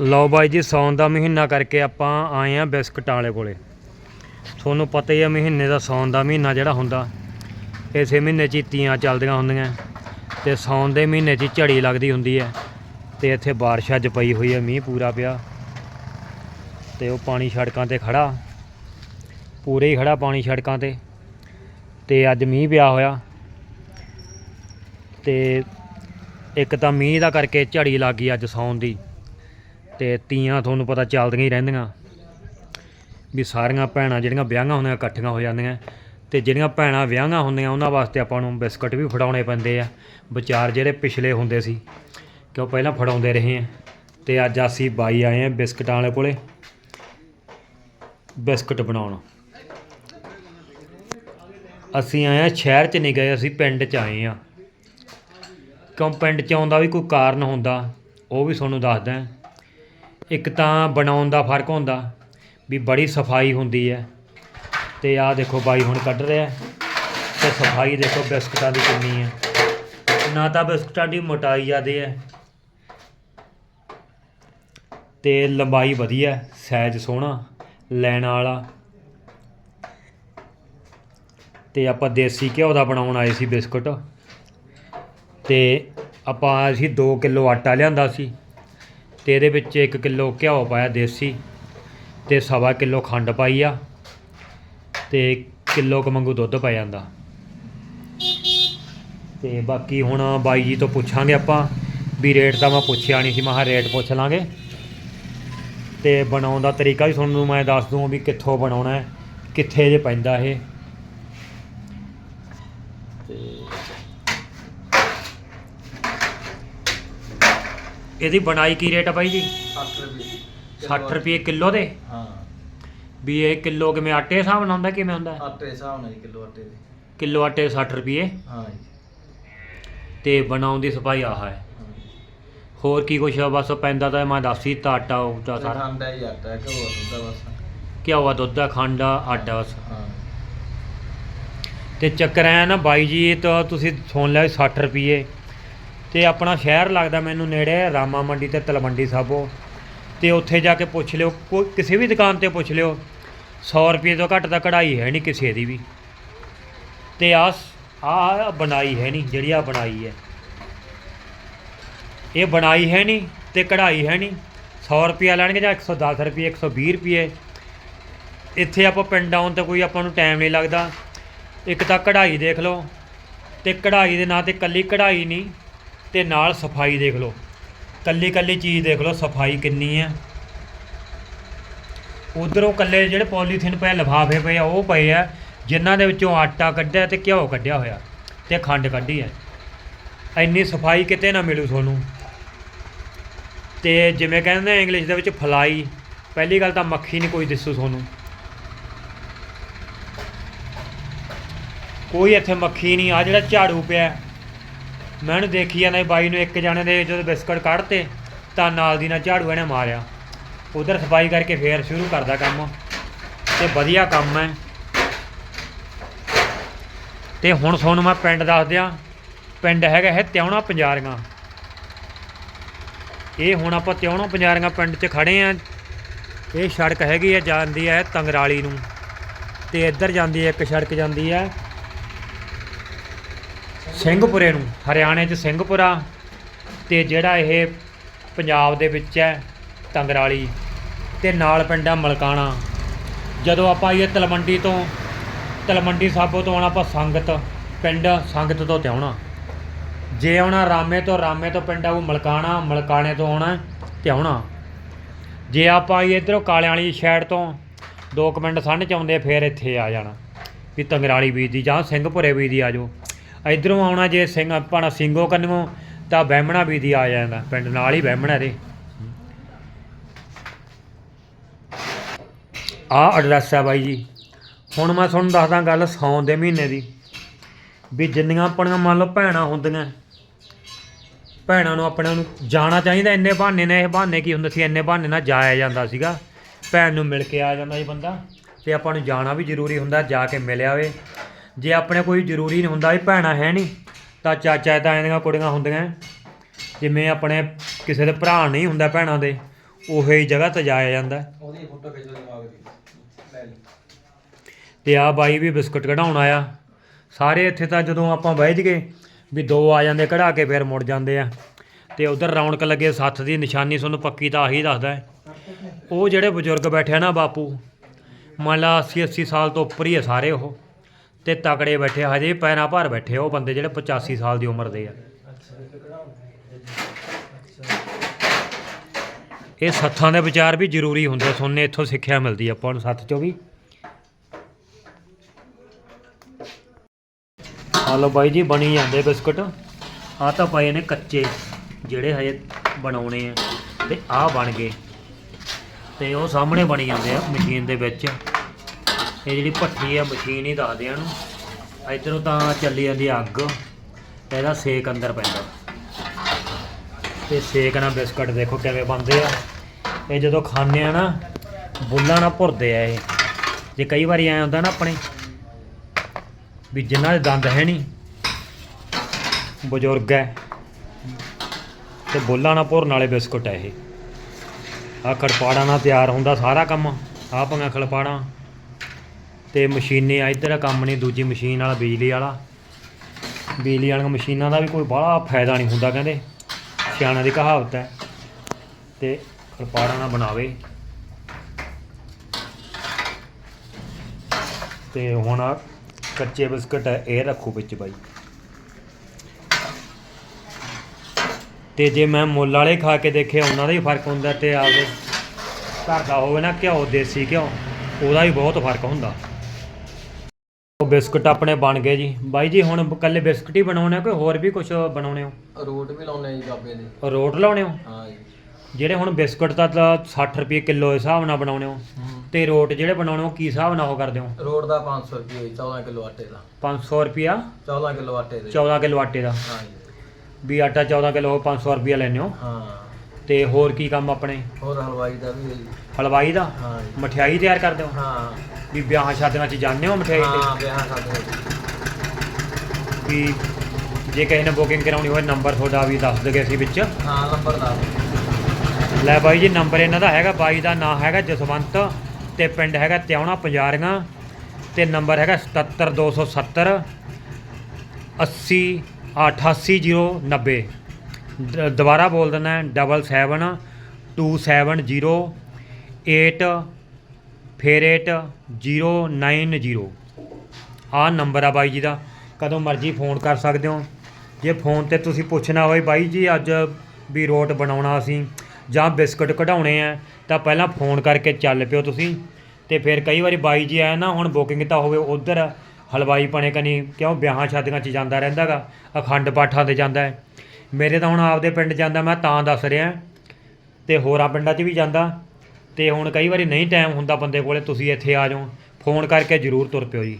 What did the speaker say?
ਲਓ ਬਾਈ ਜੀ, ਸੌਣ ਦਾ ਮਹੀਨਾ ਕਰਕੇ ਆਪਾਂ ਆਏ ਆ ਬਿਸਕਟਾਂ ਵਾਲੇ ਕੋਲੇ। ਤੁਹਾਨੂੰ ਪਤਾ ਹੀ ਆ, ਮਹੀਨੇ ਦਾ ਸੌਣ ਦਾ ਮਹੀਨਾ ਜਿਹੜਾ ਹੁੰਦਾ, ਇਸੇ ਮਹੀਨੇ 'ਚ ਹੀ ਤੀਆਂ ਚੱਲਦੀਆਂ ਹੁੰਦੀਆਂ। ਤੇ ਸੌਣ ਦੇ ਮਹੀਨੇ 'ਚ ਹੀ ਝੜੀ ਲੱਗਦੀ ਹੁੰਦੀ ਹੈ। ਤੇ ਇੱਥੇ ਬਾਰਿਸ਼ ਅੱਜ ਪਈ ਹੋਈ ਹੈ, ਮੀਂਹ ਪੂਰਾ ਪਿਆ। ਤੇ ਉਹ ਪਾਣੀ ਸੜਕਾਂ ਤੇ ਖੜਾ, ਪੂਰੇ ਹੀ ਖੜਾ ਪਾਣੀ ਸੜਕਾਂ ਤੇ। ਤੇ ਅੱਜ ਮੀਂਹ ਪਿਆ ਹੋਇਆ। ਤੇ ਇੱਕ ਤਾਂ ਮੀਂਹ ਦਾ ਕਰਕੇ ਝੜੀ ਲੱਗ ਗਈ ਅੱਜ ਸੌਣ ਦੀ। ਤੇ ਤੀਆਂ ਤੁਹਾਨੂੰ ਪਤਾ ਚੱਲਦੀਆਂ ਹੀ ਰਹਿੰਦੀਆਂ। ਵੀ ਸਾਰੀਆਂ ਭੈਣਾਂ ਜਿਹੜੀਆਂ ਵਿਆਹਾਂ ਹੁੰਦੀਆਂ ਇਕੱਠੀਆਂ ਹੋ ਜਾਂਦੀਆਂ। ਤੇ ਜਿਹੜੀਆਂ ਭੈਣਾਂ ਵਿਆਹਾਂ ਹੁੰਦੀਆਂ, ਉਹਨਾਂ ਵਾਸਤੇ ਆਪਾਂ ਨੂੰ ਬਿਸਕਟ ਵੀ ਫੜਾਉਣੇ ਪੈਂਦੇ ਆ। ਵਿਚਾਰ ਜਿਹੜੇ ਪਿਛਲੇ ਹੁੰਦੇ ਸੀ ਕਿ ਉਹ ਪਹਿਲਾਂ ਫੜਾਉਂਦੇ ਰਹੇ ਆ। ਤੇ ਅੱਜ ਅਸੀਂ ਬਾਈ ਆਏ ਆ ਬਿਸਕਟਾਂ ਵਾਲੇ ਕੋਲੇ, ਬਿਸਕਟ ਬਣਾਉਣ। ਅਸੀਂ ਆਏ ਆ ਸ਼ਹਿਰ 'ਚ ਨਹੀਂ ਗਏ, ਅਸੀਂ ਪਿੰਡ 'ਚ ਆਏ ਆ। ਕਿਉਂ ਪਿੰਡ 'ਚ ਆਉਣ ਦਾ ਵੀ ਕੋਈ ਕਾਰਨ ਹੁੰਦਾ, ਉਹ ਵੀ ਤੁਹਾਨੂੰ ਦੱਸਦਾ। ਇੱਕ ਤਾਂ ਬਣਾਉਣ ਦਾ ਫ਼ਰਕ ਹੁੰਦਾ ਵੀ ਬੜੀ ਸਫ਼ਾਈ ਹੁੰਦੀ ਹੈ। ਤੇ ਆਹ ਦੇਖੋ ਬਾਈ ਹੁਣ ਕੱਢ ਰਿਹਾ ਤੇ ਸਫ਼ਾਈ ਦੇਖੋ ਬਿਸਕਟਾਂ ਦੀ ਕਿੰਨੀ ਹੈ। ਨਾ ਤਾਂ ਬਿਸਕਟਾਂ ਦੀ ਮੋਟਾਈ ਜ਼ਿਆਦੇ ਹੈ। ਤੇ ਲੰਬਾਈ ਵਧੀਆ ਸਾਈਜ਼ ਸੋਹਣਾ, ਲੈਣ ਵਾਲਾ। ਤੇ ਆਪਾਂ ਦੇਸੀ ਘਿਓ ਦਾ ਬਣਾਉਣ ਆਏ ਸੀ ਬਿਸਕਟ। ਤੇ ਆਪਾਂ ਅਸੀਂ 2 ਕਿਲੋ ਆਟਾ ਲਿਆਂਦਾ ਸੀ। ਤੇ ਇਹਦੇ ਵਿੱਚ 1 ਕਿਲੋ ਘਿਓ ਪਾਇਆ ਦੇਸੀ ਤੇ ਸਵਾ ਕਿਲੋ ਖੰਡ ਪਾਈ ਆ ਤੇ ਕਿਲੋ ਕੁ ਮੰਗੂ ਦੁੱਧ ਪੈ ਜਾਂਦਾ। ਤੇ ਬਾਕੀ ਹੁਣ ਬਾਈ ਜੀ ਤੋਂ ਪੁੱਛਾਂਗੇ ਆਪਾਂ ਵੀ ਰੇਟ ਤਾਂ ਮੈਂ ਪੁੱਛਿਆ ਨਹੀਂ ਸੀ, ਮੈਂ ਰੇਟ ਪੁੱਛ ਲਾਂਗੇ। ਤੇ ਬਣਾਉਣ ਦਾ ਤਰੀਕਾ ਵੀ ਤੁਹਾਨੂੰ ਮੈਂ ਦੱਸ ਦੂੰ ਵੀ ਕਿੱਥੋਂ ਬਣਾਉਣਾ ਹੈ, ਕਿੱਥੇ ਜੇ ਪੈਂਦਾ ਇਹ। ਤੇ ਇਹਦੀ ਬਣਾਈ ਕੀ ਰੇਟ ਆ ਬਾਈ ਜੀ? 60 ਰੁਪਏ 60 ਰੁਪਏ ਕਿਲੋ ਦੇ? ਹਾਂ। ਵੀ ਇਹ ਕਿਲੋ ਕਿਵੇਂ ਆਟੇ ਦੇ ਹਿਸਾਬ ਨਾਲ ਹੁੰਦਾ ਕਿਵੇਂ ਹੁੰਦਾ? ਆਟੇ ਦੇ ਹਿਸਾਬ ਨਾਲ ਜੀ ਕਿਲੋ ਆਟੇ ਦੇ। ਕਿਲੋ ਆਟੇ 60 ਰੁਪਏ। ਹਾਂ ਜੀ। ਤੇ ਬਣਾਉਣ ਦੀ ਸਫ਼ਾਈ ਆਹ ਹੈ। ਹਾਂ ਜੀ। ਹੋਰ ਕੀ ਕੁਛ ਆ ਬਸ ਪੈਂਦਾ ਤਾਂ ਮੈਂ ਦੱਸ ਹੀ ਦਿੱਤਾ ਆਟਾ ਉਟਾ ਸਾਰਾ। ਖੰਡ ਹੈ ਆਟਾ ਹੈ ਦੁੱਧ ਆ ਬਸ। ਘਿਓ ਆ ਦੁੱਧ ਆ ਖੰਡ ਆ ਆਟਾ ਬਸ। ਹਾਂ। ਤੇ ਚੱਕਰ ਐ ਨਾ ਬਾਈ ਜੀ ਤਾਂ ਤੁਸੀਂ ਸੁਣ ਲਿਆ ਵੀ 60 ਰੁਪਏ। ਤੇ ਆਪਣਾ ਸ਼ਹਿਰ ਲੱਗਦਾ ਮੈਨੂੰ ਨੇੜੇ, ਰਾਮਾ ਮੰਡੀ ਤੇ ਤਲਵੰਡੀ ਸਾਬੋ। ਤੇ ਉੱਥੇ ਜਾ ਕੇ ਪੁੱਛ ਲਿਓ, ਕੋਈ ਕਿਸੇ ਵੀ ਦੁਕਾਨ ਤੇ ਪੁੱਛ ਲਿਓ 100 ਰੁਪਏ ਤੋਂ ਘੱਟ ਤਾਂ ਕਢਾਈ ਹੈ ਨਹੀਂ ਕਿਸੇ ਦੀ ਵੀ। ਤੇ ਆ ਆ ਬਣਾਈ ਹੈ ਨਹੀਂ, ਜਿਹੜੀ ਆ ਬਣਾਈ ਹੈ। ਇਹ ਬਣਾਈ ਹੈ ਨਹੀਂ ਤੇ ਕਢਾਈ ਹੈ ਨਹੀਂ। 100 ਰੁਪਿਆ ਲੈਣਗੇ ਜਾਂ 110 ਰੁਪਏ 120 ਰੁਪਏ। ਇੱਥੇ ਆਪਾਂ ਪਿੰਡ ਆਉਣ ਤੇ ਕੋਈ ਆਪਾਂ ਨੂੰ ਟਾਈਮ ਨਹੀਂ ਲੱਗਦਾ। ਇੱਕ ਤਾਂ ਕਢਾਈ ਦੇਖ ਲਓ, ਤੇ ਕਢਾਈ ਦੇ ਨਾਂ ਤੇ ਕੱਲੀ ਕਢਾਈ ਨਹੀਂ ਤੇ ਨਾਲ ਸਫ਼ਾਈ ਦੇਖ ਲਓ। ਕੱਲੀ ਕੱਲੀ ਚੀਜ਼ ਦੇਖ ਲਓ, ਸਫ਼ਾਈ ਕਿੰਨੀ ਹੈ ਉਧਰੋਂ ਕੱਲੇ ਜਿਹੜੇ ਪੋਲੀਥੀਨ ਪਏ, ਲਿਫਾਫੇ ਪਏ ਆ, ਉਹ ਪਏ ਆ, ਜਿਨ੍ਹਾਂ ਦੇ ਵਿੱਚੋਂ ਆਟਾ ਕੱਢਿਆ ਤੇ ਘਿਓ ਕੱਢਿਆ ਹੋਇਆ ਤੇ ਖੰਡ ਕੱਢੀ ਹੈ ਇੰਨੀ ਸਫ਼ਾਈ ਕਿਤੇ ਨਾ ਮਿਲੂ ਤੁਹਾਨੂੰ। ਤੇ ਜਿਵੇਂ ਕਹਿੰਦੇ ਇੰਗਲਿਸ਼ ਦੇ ਵਿੱਚ, ਫਲਾਈ, ਪਹਿਲੀ ਗੱਲ ਤਾਂ ਮੱਖੀ ਨਹੀਂ ਕੋਈ ਦਿਸੂ ਤੁਹਾਨੂੰ। ਕੋਈ ਇੱਥੇ ਮੱਖੀ ਨਹੀਂ ਆ ਜਿਹੜਾ ਝਾੜੂ ਪਿਆ ਮੈਂ ਉਹਨੂੰ ਦੇਖੀ ਜਾਂਦਾ ਬਾਈ ਨੂੰ ਇੱਕ ਜਾਣੇ ਦੇ ਜਦੋਂ ਬਿਸਕਟ ਕੱਢਤੇ, ਤਾਂ ਨਾਲ ਦੀ ਨਾਲ ਝਾੜੂ ਇਹਨੇ ਮਾਰਿਆ। ਉਧਰ ਸਫ਼ਾਈ ਕਰਕੇ ਫੇਰ ਸ਼ੁਰੂ ਕਰਦਾ ਕੰਮ। ਤੇ ਵਧੀਆ ਕੰਮ ਹੈ। ਤੇ ਹੁਣ ਤੁਹਾਨੂੰ ਮੈਂ ਪਿੰਡ ਦੱਸ ਦਿਆਂ, ਪਿੰਡ ਹੈਗਾ ਹੈ ਤਿਉਣਾ ਪੰਜਾਰੀਆਂ। ਇਹ ਹੁਣ ਆਪਾਂ ਤਿਉਣਾ ਪੰਜਾਰੀਆਂ ਪਿੰਡ 'ਚ ਖੜੇ ਆ। ਇਹ ਸੜਕ ਹੈਗੀ ਹੈ ਜਾਂਦੀ ਹੈ ਤੰਗਰਾਲੀ ਨੂੰ। ਤੇ ਇੱਧਰ ਜਾਂਦੀ ਹੈ, ਇੱਕ ਸੜਕ ਜਾਂਦੀ ਹੈ। ਸਿੰਘਪੁਰੇ ਨੂੰ, ਹਰਿਆਣੇ 'ਚ ਸਿੰਘਪੁਰਾ ਤੇ ਜਿਹੜਾ ਇਹ ਪੰਜਾਬ ਦੇ ਵਿੱਚ ਹੈ ਤੰਗਰਾਲੀ ਤੇ ਨਾਲ ਪਿੰਡ ਆ ਮਲਕਾਣਾ। ਜਦੋਂ ਆਪਾਂ ਇਹ ਤਲਮੰਡੀ ਤੋਂ ਤਲਮੰਡੀ ਸਾਬੋ ਤੋਂ ਆਉਣਾ, ਆਪਾਂ ਸੰਗਤ, ਪਿੰਡ ਸੰਗਤ ਤੋਂ ਤੇ ਆਉਣਾ। ਜੇ ਆਉਣਾ ਰਾਮੇ ਤੋਂ ਰਾਮੇ ਤੋਂ ਪਿੰਡ ਆਊ ਮਲਕਾਣਾ, ਮਲਕਾਣੇ ਤੋਂ ਆਉਣਾ ਤੇ ਆਉਣਾ। ਜੇ ਆਪਾਂ ਇਧਰੋਂ ਕਾਲਿਆਂ ਵਾਲੀ ਸਾਈਡ ਤੋਂ 2 ਮਿੰਟ ਸੰਨ ਚ ਆਉਂਦੇ ਫੇਰ ਇੱਥੇ ਆ ਜਾਣਾ। ਵੀ ਤੰਗਰਾਲੀ ਬੀਜ ਦੀ ਜਾਂ ਸਿੰਘਪੁਰੇ ਬੀਜ ਦੀ ਆ ਜਾਓ। ਇਧਰੋਂ ਆਉਣਾ ਜੇ ਸਿੰਘ ਆਪਣਾ ਸਿੰਘੋ ਕੰਨੋਂ ਤਾਂ ਬਹਿਮਣਾ ਬੀਜ ਦੀ ਆ ਜਾਂਦਾ, ਪਿੰਡ ਨਾਲ ਹੀ ਬਹਿਮਣਾ ਦੇ ਆ ਐਡਰੈਸ ਹੈ ਬਾਈ ਜੀ। ਹੁਣ ਮੈਂ ਤੁਹਾਨੂੰ ਦੱਸਦਾ ਗੱਲ ਸੌਣ ਦੇ ਮਹੀਨੇ ਦੀ, ਵੀ ਜਿੰਨੀਆਂ ਆਪਣੀਆਂ ਮੰਨ ਲਓ ਭੈਣਾਂ ਹੁੰਦੀਆਂ, ਭੈਣਾਂ ਨੂੰ ਆਪਣਿਆਂ ਨੂੰ ਜਾਣਾ ਚਾਹੀਦਾ, ਇੰਨੇ ਬਹਾਨੇ ਨੇ ਇਹ ਬਹਾਨੇ ਕੀ ਹੁੰਦੇ ਸੀ, ਇੰਨੇ ਬਹਾਨੇ ਨਾਲ ਜਾਇਆ ਜਾਂਦਾ ਸੀਗਾ। ਭੈਣ ਨੂੰ ਮਿਲ ਕੇ ਆ ਜਾਂਦਾ ਸੀ ਬੰਦਾ, ਤੇ ਆਪਾਂ ਨੂੰ ਜਾਣਾ ਵੀ ਜ਼ਰੂਰੀ ਹੁੰਦਾ, ਜਾ ਕੇ ਮਿਲਿਆ ਆਵੇ ਜੇ ਆਪਣੇ ਕੋਈ ਜ਼ਰੂਰੀ ਨਹੀਂ ਹੁੰਦਾ ਵੀ ਭੈਣਾਂ ਹੈ ਨਹੀਂ ਤਾਂ ਚਾਚਾ ਤਾਇਆਂ ਦੀਆਂ ਕੁੜੀਆਂ ਹੁੰਦੀਆਂ ਜਿਵੇਂ ਆਪਣੇ ਕਿਸੇ ਦੇ ਭਰਾ ਨਹੀਂ ਹੁੰਦਾ ਭੈਣਾਂ ਦੇ ਉਹੇ ਹੀ ਜਗ੍ਹਾ ਤੇ ਜਾਇਆ ਜਾਂਦਾ। ਉਹਦੀ ਫੋਟੋ ਖਿੱਚ ਲਓ ਦਿਮਾਗ ਦੀ। ਲੈ ਲਈ। ਤੇ ਆ ਬਾਈ ਵੀ ਬਿਸਕੁਟ ਕਢਾਉਣ ਆਇਆ। ਸਾਰੇ ਇੱਥੇ ਤਾਂ ਜਦੋਂ ਆਪਾਂ ਬਹਿ ਜਗੇ ਵੀ ਦੋ ਆ ਜਾਂਦੇ ਕਢਾ ਕੇ ਫਿਰ ਮੁੜ ਜਾਂਦੇ ਆ। ਤੇ ਉਧਰ ਰੌਣਕ ਲੱਗੇ ਸੱਥ ਦੀ ਨਿਸ਼ਾਨੀ ਤੁਹਾਨੂੰ ਪੱਕੀ ਤਾਂ ਆਹੀ ਦੱਸਦਾ ਹੈ ਉਹ ਜਿਹੜੇ ਬਜ਼ੁਰਗ ਬੈਠੇ ਆ ਨਾ ਬਾਪੂ ਮੰਨ ਲਾ 80 80 ਸਾਲ ਤੋਂ ਉੱਪਰ ਹੀ ਆ ਸਾਰੇ ਉਹ। ਤੇ ਤਕੜੇ ਬੈਠੇ ਹਜੇ ਪੈਰਾਂ ਭਰ ਬੈਠੇ ਆ ਉਹ ਬੰਦੇ ਜਿਹੜੇ 85 ਸਾਲ ਦੀ ਉਮਰ ਦੇ ਆ। ਇਹ ਸੱਥਾਂ ਦੇ ਵਿਚਾਰ ਵੀ ਜ਼ਰੂਰੀ ਹੁੰਦੇ ਸੁਣਨੇ ਇੱਥੋਂ ਸਿੱਖਿਆ ਮਿਲਦੀ ਆਪਾਂ ਨੂੰ ਸੱਥ ਚੋਂ ਵੀ। ਆ ਲਓ ਬਾਈ ਜੀ, ਬਣੀ ਜਾਂਦੇ ਬਿਸਕੁਟ। ਆ ਤਾਂ ਪਏ ਨੇ ਕੱਚੇ, ਜਿਹੜੇ ਹਜੇ ਬਣਾਉਣੇ ਆ, ਤੇ ਆ ਬਣ ਗਏ। ਤੇ ਉਹ ਸਾਹਮਣੇ ਬਣੀ ਜਾਂਦੇ ਆ, ਮਸ਼ੀਨ ਦੇ ਵਿੱਚ। ਇਹ ਜਿਹੜੀ ਭੱਠੀ ਆ, ਮਸ਼ੀਨ ਹੀ ਦੱਸਦੇ ਆ ਨੂੰ ਇਧਰੋਂ ਤਾਂ ਚੱਲੀ ਜਾਂਦੀ ਅੱਗ। ਇਹਦਾ ਸੇਕ ਅੰਦਰ ਪੈਂਦਾ। ਤੇ ਸੇਕ ਨਾਲ ਬਿਸਕੁਟ ਦੇਖੋ ਕਿਵੇਂ ਬਣਦੇ ਆ। ਇਹ ਜਦੋਂ ਖਾਂਦੇ ਆ ਨਾ, ਬੁੱਲਾਂ ਨਾਲ ਭੁਰਦੇ ਆ ਇਹ। ਜੇ ਕਈ ਵਾਰੀ ਐ ਹੁੰਦਾ ਨਾ ਆਪਣੇ, ਵੀ ਜਿਨ੍ਹਾਂ ਦੇ ਦੰਦ ਹੈ ਨਹੀਂ, ਬਜ਼ੁਰਗ ਹੈ, ਤੇ ਬੁੱਲਾਂ ਨਾਲ ਭੁਰਨ ਵਾਲੇ ਬਿਸਕੁਟ ਹੈ ਇਹ। ਆ ਖੜਪਾੜਾ ਨਾਲ ਤਿਆਰ ਹੁੰਦਾ ਸਾਰਾ ਕੰਮ। ਆ ਪੰਗਾ ਖੜਪਾੜਾ ਤੇ ਮਸ਼ੀਨੇ ਆ ਇੱਧਰ ਕੰਮ ਨਹੀਂ, ਦੂਜੀ ਮਸ਼ੀਨ ਵਾਲਾ, ਬਿਜਲੀ ਵਾਲਾ। ਬਿਜਲੀ ਵਾਲੀਆਂ ਮਸ਼ੀਨਾਂ ਦਾ ਵੀ ਕੋਈ ਬਾਹਲਾ ਫਾਇਦਾ ਨਹੀਂ ਹੁੰਦਾ, ਕਹਿੰਦੇ। ਸਿਆਣਾ ਦੀ ਕਹਾਵਤ ਹੈ। ਤੇ ਖੜਪਾੜਾ ਨਾ ਬਣਾਵੇ। ਤੇ ਹੁਣ ਆਹ ਕੱਚੇ ਬਿਸਕਟ ਹੈ, ਇਹ ਰੱਖੋ ਵਿੱਚ ਬਾਈ। ਤੇ ਜੇ ਮੈਂ ਮੁੱਲ ਵਾਲੇ ਖਾ ਕੇ ਦੇਖੇ, ਉਹਨਾਂ ਦਾ ਹੀ ਫ਼ਰਕ ਹੁੰਦਾ ਤੇ ਆਪਦੇ ਘਰ ਦਾ ਹੋਵੇ ਨਾ ਘਿਓ, ਦੇਸੀ ਘਿਓ, ਉਹਦਾ ਵੀ ਬਹੁਤ ਫ਼ਰਕ ਹੁੰਦਾ। ਬਿਸਕਟ ਆਪਣੇ ਬਣ ਗਏ ਜੀ। ਬਾਈ ਜੀ ਹੁਣ ਇਕੱਲੇ ਬਿਸਕਟ ਹੀ ਬਣਾਉਣੇ ਆ ਕੋਈ ਹੋਰ ਵੀ ਕੁਝ ਬਣਾਉਣੇ ਹੋ? ਰੋਟ ਵੀ ਲਾਉਣੇ ਜੀ ਬਾਬੇ ਦੇ। ਰੋਟ ਲਾਉਣੇ ਹੋ? ਹਾਂ ਜੀ। ਜਿਹੜੇ ਹੁਣ ਬਿਸਕਟ ਦਾ ਤਾਂ 60 ਰੁਪਏ ਕਿਲੋ ਦੇ ਹਿਸਾਬ ਨਾਲ ਬਣਾਉਣੇ ਹੋ। ਤੇ ਰੋਟ ਜਿਹੜੇ ਬਣਾਉਣੇ ਹੋ ਕੀ ਹਿਸਾਬ ਨਾਲ ਉਹ ਕਰਦੇ ਹੋ? ਰੋਟ ਦਾ 500 ਰੁਪਏ ਜੀ 14 ਕਿਲੋ ਆਟੇ ਦਾ। 500 ਰੁਪਿਆ 14 ਕਿਲੋ ਆਟੇ ਦੇ। 14 ਕਿਲੋ ਆਟੇ ਦਾ। ਹਾਂ ਜੀ। ਵੀ ਆਟਾ 14 ਕਿਲੋ 500 ਰੁਪਿਆ ਲੈਂਦੇ ਹੋ। ਹਾਂ। ਤੇ ਹੋਰ ਕੀ ਕੰਮ ਆਪਣੇ? ਹੋਰ ਹਲਵਾਈ ਦਾ ਵੀ ਹੈ ਜੀ। ਹਲਵਾਈ ਦਾ? ਹਾਂ ਜੀ। ਮਠਿਆਈ ਤਿਆਰ ਕਰਦੇ ਹੋ? ਹਾਂ। ਵੀ ਵਿਆਹਾਂ ਸ਼ਾਦੀਆਂ 'ਚ ਜਾਂਦੇ ਹੋ ਮਠਿਆਈ ਹਾਂ ਤੇ ਵਿਆਹ ਸਾਡੇ ਵੀ ਜੇ ਕਿਸੇ ਨੇ ਬੁਕਿੰਗ ਕਰਾਉਣੀ ਹੋਵੇ ਨੰਬਰ ਤੁਹਾਡਾ ਵੀ ਦੱਸ ਦਗੇ ਅਸੀਂ ਵਿੱਚ। ਹਾਂ ਨੰਬਰ ਦਾ ਲੈ ਬਾਈ ਜੀ ਨੰਬਰ ਇਹਨਾਂ ਦਾ ਹੈਗਾ ਬਾਈ ਦਾ ਨਾਮ ਹੈਗਾ ਜਸਵੰਤ ਤੇ ਪਿੰਡ ਹੈਗਾ ਤਿਉਣਾ ਪੰਜਾਰੀਆਂ ਤੇ ਨੰਬਰ ਹੈਗਾ 77270 80 88090 ਦ- ਦੁਬਾਰਾ ਬੋਲ ਦਿੰਦਾ double seven two seven zero eight ਫੇਰ ਏਟ ਜ਼ੀਰੋ ਨਾਈਨ ਜ਼ੀਰੋ ਆਹ ਨੰਬਰ ਆ ਬਾਈ ਜੀ ਦਾ। ਕਦੋਂ ਮਰਜ਼ੀ ਫੋਨ ਕਰ ਸਕਦੇ ਹੋ। ਜੇ ਫੋਨ ਤੇ ਤੁਸੀਂ ਪੁੱਛਣਾ ਹੋਵੇ ਬਾਈ ਜੀ ਅੱਜ ਵੀ ਰੋਟ ਬਣਾਉਣਾ ਅਸੀਂ, ਜਾਂ ਬਿਸਕੁਟ ਕਢਾਉਣੇ ਆ, ਤਾਂ ਪਹਿਲਾਂ ਫੋਨ ਕਰਕੇ ਚੱਲ ਪਿਓ ਤੁਸੀਂ। ਤੇ ਫਿਰ ਕਈ ਵਾਰੀ ਬਾਈ ਜੀ ਆਇਆ ਨਾ, ਹੁਣ ਬੁਕਿੰਗ ਤਾਂ ਹੋਵੇ ਉਧਰ, ਹਲਵਾਈ ਪਣੇ ਕਨੀ, ਕਿਉਂ ਵਿਆਹਾਂ ਸ਼ਾਦੀਆਂ 'ਚ ਜਾਂਦਾ ਰਹਿੰਦਾਗਾ ਅਖੰਡ ਪਾਠਾਂ ਤੇ ਜਾਂਦਾ ਹੈ। ਮੇਰੇ ਤਾਂ ਹੁਣ ਆਪਦੇ ਪਿੰਡ ਜਾਂਦਾ, ਮੈਂ ਤਾਂ ਦੱਸ ਰਿਹਾ। ਤੇ ਹੋਰਾਂ ਪਿੰਡਾਂ 'ਚ ਵੀ ਜਾਂਦਾ। ਤੇ ਹੁਣ ਕਈ ਵਾਰੀ ਨਹੀਂ ਟਾਈਮ ਹੁੰਦਾ ਬੰਦੇ ਕੋਲੇ, ਤੁਸੀਂ ਇੱਥੇ ਆ ਜਾਓ। ਫੋਨ ਕਰਕੇ ਜ਼ਰੂਰ ਤੁਰ ਪਿਓ ਜੀ।